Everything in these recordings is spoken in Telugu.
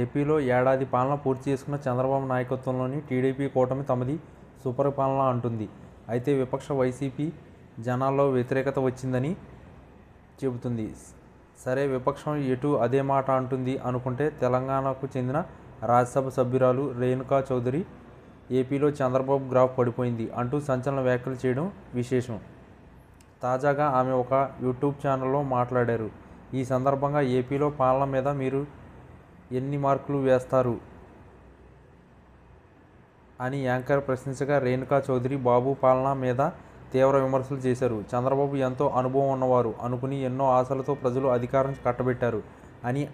ఏపీలో ఏడాది పాలన పూర్తి చేసుకున్న చంద్రబాబు నాయకత్వంలోని టీడీపీ కూటమి తమది సుపరిపాలన అంటుంది. అయితే విపక్ష వైసీపీ జనాల్లో వ్యతిరేకత వచ్చిందని చెబుతుంది. సరే విపక్షం ఎటు అదే మాట అంటుంది అనుకుంటే తెలంగాణకు చెందిన రాజ్యసభ సభ్యురాలు రేణుకా చౌదరి ఏపీలో చంద్రబాబు గ్రాఫ్ పడిపోయింది అంటూ సంచలన వ్యాఖ్యలు చేయడం విశేషం. తాజాగా ఆమె ఒక యూట్యూబ్ ఛానల్లో మాట్లాడారు. ఈ సందర్భంగా ఏపీలో పాలన మీద మీరు ఎన్ని మార్కులు వేస్తారు? అని యాంకర్ ప్రశ్నించగా రేణుకా చౌదరి బాబు పాలన మీద తీవ్ర విమర్శలు చేశారు. చంద్రబాబు ఎంతో అనుభవం ఉన్నవారు. అనుకుని ఎన్నో ఆశలతో ప్రజలు అధికారం కట్టబెట్టారు. అని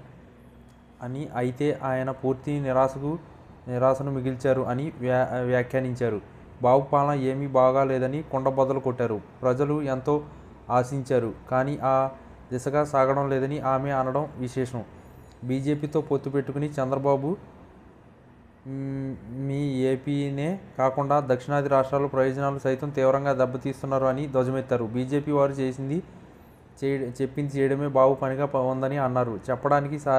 అని అయితే ఆయన పూర్తి నిరాశకు నిరాశను మిగిల్చారు అని వ్యా వ్యాఖ్యానించారు. బాబు పాలన ఏమీ బాగాలేదని కుండబద్దలు కొట్టారు. ప్రజలు ఎంతో ఆశించారు. కానీ ఆ దిశగా సాగడం లేదని ఆమె అనడం విశేషం. బీజేపీతో పొత్తు పెట్టుకుని చంద్రబాబు మీ ఏపీనే కాకుండా దక్షిణాది రాష్ట్రాల ప్రయోజనాలు సైతం తీవ్రంగా దెబ్బతీస్తున్నారు అని ధ్వజమెత్తారు. బీజేపీ వారు చేసింది చేయ చెప్పింది చేయడమే బాబు పనిగా ఉందని అన్నారు. చెప్పడానికి సా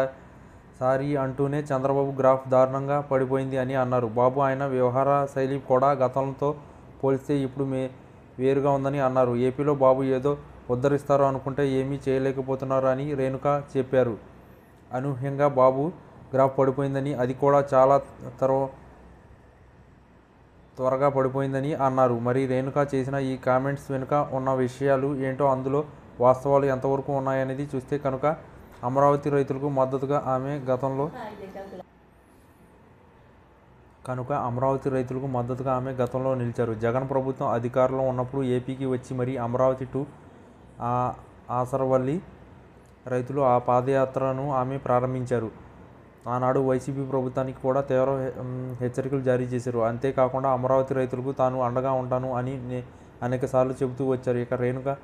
సారీ అంటూనే చంద్రబాబు గ్రాఫ్ దారుణంగా పడిపోయింది అని అన్నారు. బాబు ఆయన వ్యవహార శైలి కూడా గతంతో పోలిస్తే ఇప్పుడు మే వేరుగా ఉందని అన్నారు. ఏపీలో బాబు ఏదో ఉద్ధరిస్తారు అనుకుంటే ఏమీ చేయలేకపోతున్నారు అని రేణుక చెప్పారు. అనూహ్యంగా బాబు గ్రాఫ్ పడిపోయిందని అది కూడా చాలా తర్వా త్వరగా పడిపోయిందని అన్నారు. మరి రేణుక చేసిన ఈ కామెంట్స్ వెనుక ఉన్న విషయాలు ఏంటో అందులో వాస్తవాలు ఎంతవరకు ఉన్నాయనేది చూస్తే కనుక అమరావతి రైతులకు మద్దతుగా ఆమె గతంలో కనుక అమరావతి రైతులకు మద్దతుగా ఆమె గతంలో నిలిచారు. జగన్ ప్రభుత్వం అధికారంలో ఉన్నప్పుడు ఏపీకి వచ్చి మరి అమరావతి టు ఆ ఆసరవల్లి రైతులు ఆ పాదయాత్రను ఆమె ప్రారంభించారు. ఆనాడు వైసీపీ ప్రభుత్వానికి కూడా తీవ్ర హె- హెచ్చరికలు జారీ చేశారు. అంతేకాకుండా అమరావతి రైతులకు తాను అండగా ఉంటాను అని నే- చెబుతూ వచ్చారు. ఇక రేణుక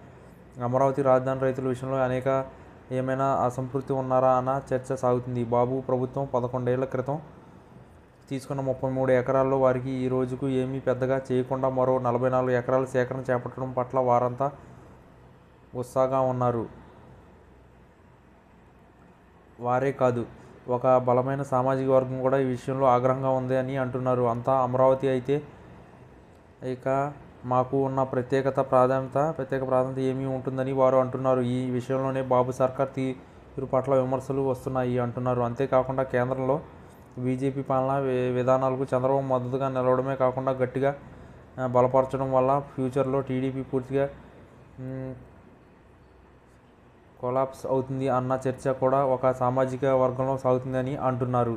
అమరావతి రాజధాని రైతుల విషయంలో అనేక ఏమైనా అసంతృప్తి ఉన్నారా అన్న చర్చ సాగుతుంది. బాబు ప్రభుత్వం పదకొండేళ్ళ క్రితం తీసుకున్న ముప్పై మూడు ఎకరాల్లో వారికి ఈ రోజుకు ఏమీ పెద్దగా చేయకుండా మరో నలభై నాలుగు ఎకరాల సేకరణ చేపట్టడం పట్ల వారంతా ఉత్సాహంగా ఉన్నారు. వారే కాదు. ఒక బలమైన సామాజిక వర్గం కూడా ఈ విషయంలో ఆగ్రహంగా ఉంది అని అంటున్నారు. అంతా అమరావతి అయితే ఇక మాకు ఉన్న ప్రత్యేకత ప్రాధాన్యత ప్రత్యేక ప్రాధాన్యత ఏమీ ఉంటుందని వారు అంటున్నారు. ఈ విషయంలోనే బాబు సర్కార్ తీరు పట్ల విమర్శలు వస్తున్నాయి అంటున్నారు. అంతేకాకుండా కేంద్రంలో బీజేపీ పాలన విధానాలకు చంద్రబాబు మద్దతుగా నిలవడమే కాకుండా గట్టిగా బలపరచడం వల్ల ఫ్యూచర్లో టీడీపీ పూర్తిగా కొలాప్స్ అవుతుంది అన్న చర్చ కూడా ఒక సామాజిక వర్గంలో సాగుతుందని అంటున్నారు.